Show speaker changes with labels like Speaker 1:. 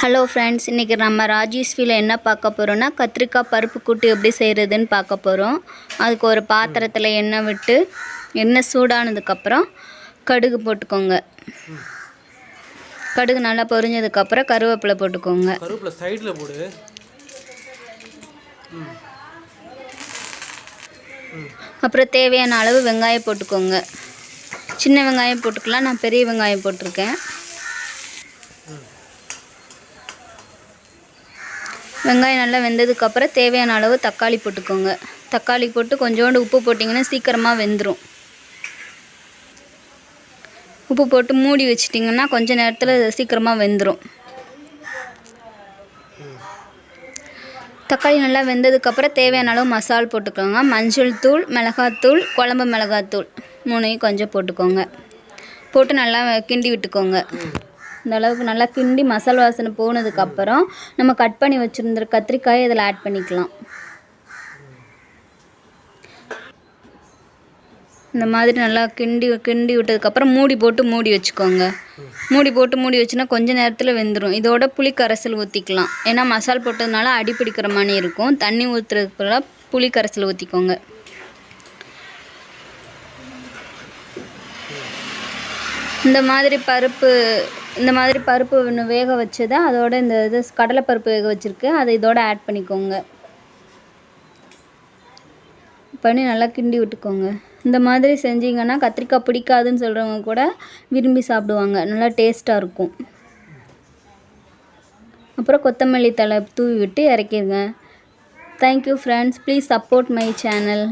Speaker 1: Hello friends இன்றைக்கி நம்ம ராஜேஸ்வியில் என்ன பார்க்க போகிறோன்னா கத்திரிக்காய் பருப்பு கூட்டு எப்படி செய்கிறதுன்னு பார்க்க போகிறோம் அதுக்கு ஒரு பாத்திரத்தில் எண்ணெய் விட்டு எண்ணெய் சூடானதுக்கப்புறம் கடுகு போட்டுக்கோங்க. கடுகு நல்லா பொரிஞ்சதுக்கப்புறம் கருவேப்பிலை போட்டுக்கோங்க.
Speaker 2: கருவேப்பிலை சைடில் போடு.
Speaker 1: அப்புறம் தேவையான அளவு வெங்காயம் போட்டுக்கோங்க. சின்ன வெங்காயம் போட்டுக்கலாம். நான் பெரிய வெங்காயம் போட்டிருக்கேன். வெங்காயம் நல்லா வெந்ததுக்கப்புறம் தேவையான அளவு தக்காளி போட்டுக்கோங்க. தக்காளி போட்டு கொஞ்சோண்டு உப்பு போட்டிங்கன்னா சீக்கிரமாக வெந்துடும் உப்பு போட்டு மூடி வச்சிட்டிங்கன்னா கொஞ்சம் நேரத்தில் சீக்கிரமாக வெந்துடும் தக்காளி நல்லா வெந்ததுக்கப்புறம் தேவையான அளவு மசால் போட்டுக்கோங்க. மஞ்சள் தூள் மிளகாத்தூள் குழம்பு மிளகாத்தூள் மூணையும் கொஞ்சம் போட்டுக்கோங்க. போட்டு நல்லா கிண்டி விட்டுக்கோங்க. இந்த அளவுக்கு நல்லா கிண்டி மசால் வாசனை போனதுக்கப்புறம் நம்ம கட் பண்ணி வச்சுருந்த கத்திரிக்காயை இதில் ஆட் பண்ணிக்கலாம். இந்த மாதிரி நல்லா கிண்டி கிண்டி விட்டதுக்கப்புறம் மூடி போட்டு மூடி வச்சுக்கோங்க. மூடி போட்டு மூடி வச்சுன்னா கொஞ்சம் நேரத்தில் வெந்துடும் இதோட புளி கரைசல் ஊற்றிக்கலாம் ஏன்னா மசால் போட்டதுனால அடி பிடிக்கிற மாதிரி இருக்கும். தண்ணி ஊற்றுறதுக்குள்ள புளி கரைசல் ஊற்றிக்கோங்க இந்த மாதிரி பருப்பு இந்த மாதிரி பருப்பு ஒன்று வேக வச்சதை அதோட இந்த இது கடலை பருப்பு வேக வச்சுருக்கு. அதை இதோடு ஆட் பண்ணிக்கோங்க. பண்ணி நல்லா கிண்டி விட்டுக்கோங்க. இந்த மாதிரி செஞ்சீங்கன்னா கத்திரிக்காய் பிடிக்காதுன்னு சொல்கிறவங்க கூட விரும்பி சாப்பிடுவாங்க. நல்லா டேஸ்ட்டாக இருக்கும். அப்புறம் கொத்தமல்லி தழை தூவி விட்டு இறக்கிடுங்க. Thank you friends please support my channel